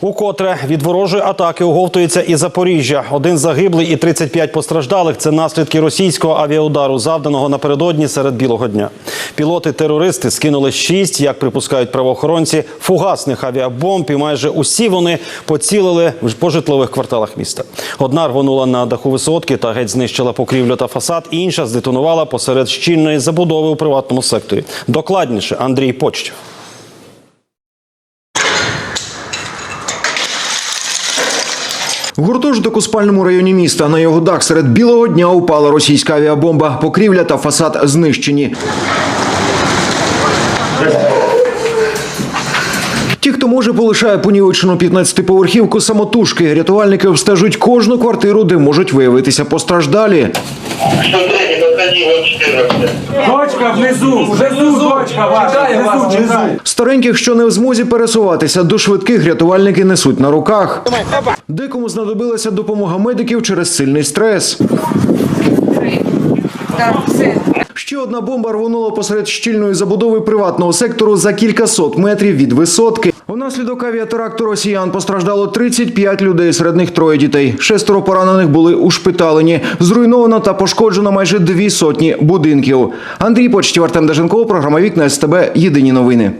Укотре від ворожої атаки оговтується і Запоріжжя. Один загиблий і 35 постраждалих. Це наслідки російського авіаудару, завданого напередодні серед білого дня. Пілоти-терористи скинули шість, як припускають правоохоронці, фугасних авіабомб. І майже усі вони поцілили по житлових кварталах міста. Одна рвонула на даху висотки та геть знищила покрівлю та фасад. Інша здетонувала посеред щільної забудови у приватному секторі. Докладніше Андрій Почтів. Гуртожиток у спальному районі міста на його дах серед білого дня упала російська авіабомба. Покрівля та фасад знищені. Ті, хто може, полишає понівечену 15-поверхівку самотужки. Рятувальники обстежують кожну квартиру, де можуть виявитися постраждалі. Смотрите, подходи, вот 14. Дочка внизу, внизу дочка ваша, внизу, внизу. Стареньких, що не в змозі пересуватися, до швидких рятувальники несуть на руках. Декому знадобилася допомога медиків через сильний стрес. Ще одна бомба рвонула посеред щільної забудови приватного сектору за кількасот метрів від висотки. Внаслідок авіатеракту росіян постраждало 35 людей, серед них троє дітей. Шестеро поранених були ушпиталені. Зруйновано та пошкоджено майже дві сотні будинків. Андрій Почтів, Артем Даженков, програма Вікна СТБ. Єдині новини.